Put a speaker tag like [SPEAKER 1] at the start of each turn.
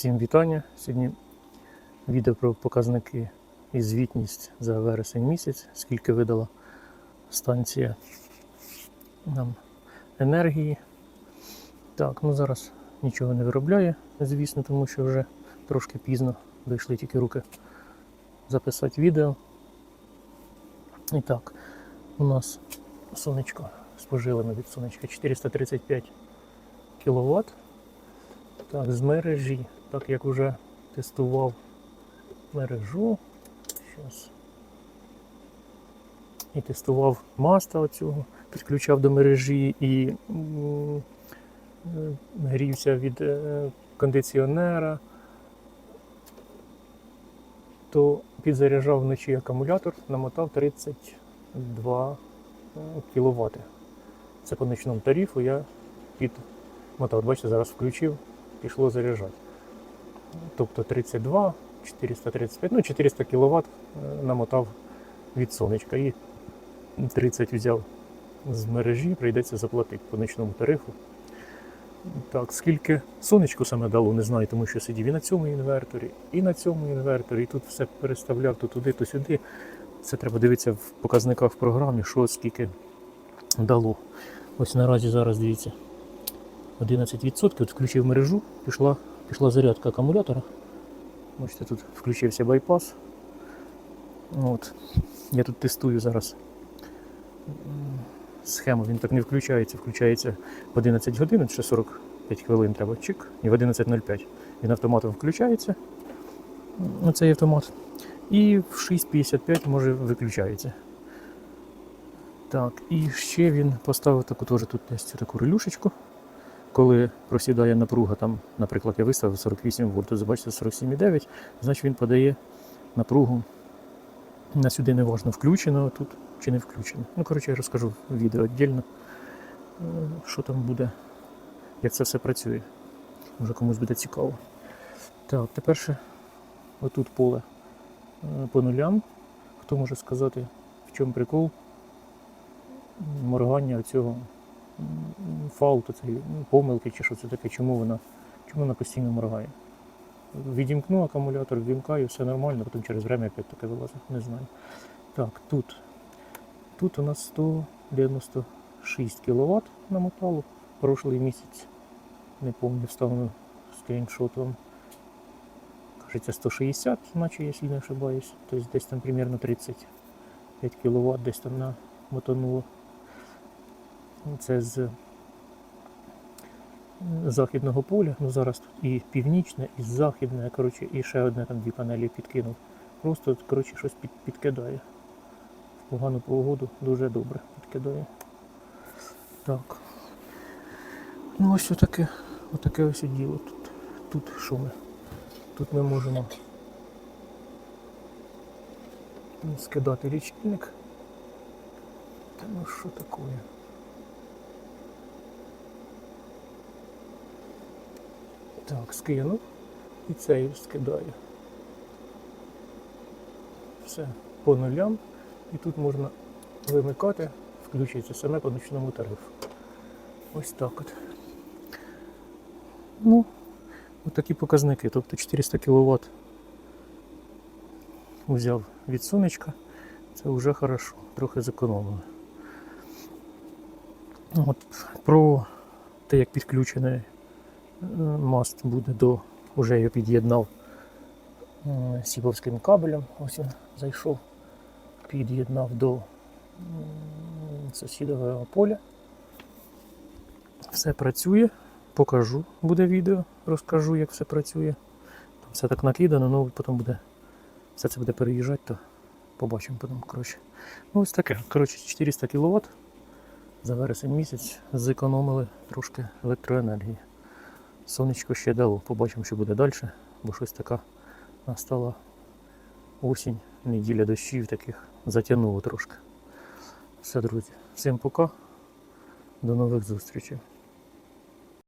[SPEAKER 1] Всім вітання. Сьогодні відео про показники і звітність за вересень місяць, скільки видала станція нам енергії. Так, ну зараз нічого не виробляє, звісно, тому що вже трошки пізно дійшли тільки руки записати відео. І так, у нас сонечко спожило ми від сонечка 435 кВт. Так, з мережі, так як вже тестував мережу. Щас. І тестував маста оцього, підключав до мережі і е, грівся від е, кондиціонера, то підзаряджав вночі акумулятор, намотав 32 кВт. Це по ночному тарифу я підмотав. Бачите, зараз включив, пішло заряджати. Тобто 32, 435, ну 400 кВт намотав від сонечка і 30 взяв з мережі, прийдеться заплатити по нічному тарифу. Так, скільки сонечку саме дало, не знаю, тому що сидів і на цьому інверторі, і на цьому інверторі, і тут все переставляв то туди, то сюди. Це треба дивитися в показниках в програмі, що скільки дало. Ось наразі зараз дивіться. 11%. От включив мережу, пішла, пішла зарядка акумулятора. Бачите, тут включився байпас. От. Я тут тестую зараз схему, він так не включається, включається в 11 годин, ще 45 хвилин треба чик, і в 11.05 він автоматом включається. Оцей автомат. І в 6.55 може виключається. Так, і ще він поставив таку теж тут десь таку релюшечку. Коли просідає напруга, там, наприклад, я виставив 48 вольт, то бачите 47,9, значить він подає напругу. На сюди не важно, включено тут чи не включено. Ну, коротше, я розкажу відео віддільно, е, що там буде, як це все працює. Може комусь буде цікаво. Так, тепер ще отут поле е, по нулям. Хто може сказати, в чому прикол моргання цього фауту, ну, помилки чи що це таке, чому вона, чому вона постійно моргає. Відімкну акумулятор, вімкаю, все нормально, потім через время опять таке вилазить, не знаю. Так, тут. Тут у нас 196 кВт намотало прошлий місяць. Не пам'ятаю, вставлю скріншот вам. Кажеться 160, наче, якщо не ошибаюсь. Тобто десь там примерно 35 кВт десь там намотануло. Це з західного поля. Ну зараз тут і північне, і західне, коротше, і ще одне там дві панелі підкинув. Просто коротше, щось під, підкидає. В погану погоду дуже добре підкидає. Так. Ну ось отаке, отаке ось діло тут. Тут що ми? Тут ми можемо скидати лічильник. Та ну що таке? Так, скинув і цей скидаю. Все по нулям. І тут можна вимикати, включиться саме по нічному тарифу. Ось так от. Ну, от такі показники. Тобто 400 кВт взяв від сонечка. Це вже хорошо, трохи зекономили. От, про те, як підключений мост буде до, вже його під'єднав е, сіповським кабелем. Ось він зайшов, під'єднав до сусідового поля. Все працює, покажу, буде відео, розкажу, як все працює. Там все так накидано, ну потім буде все це буде переїжджати, то побачимо потім. Коротше. Ну ось таке. Коротше, 400 кВт за вересень місяць зекономили трошки електроенергії. Сонечко ще дало, побачимо, що буде далі, бо щось така настала осінь, неділя дощів таких затягнуло трошки. Все, друзі, всім пока, до нових зустрічей.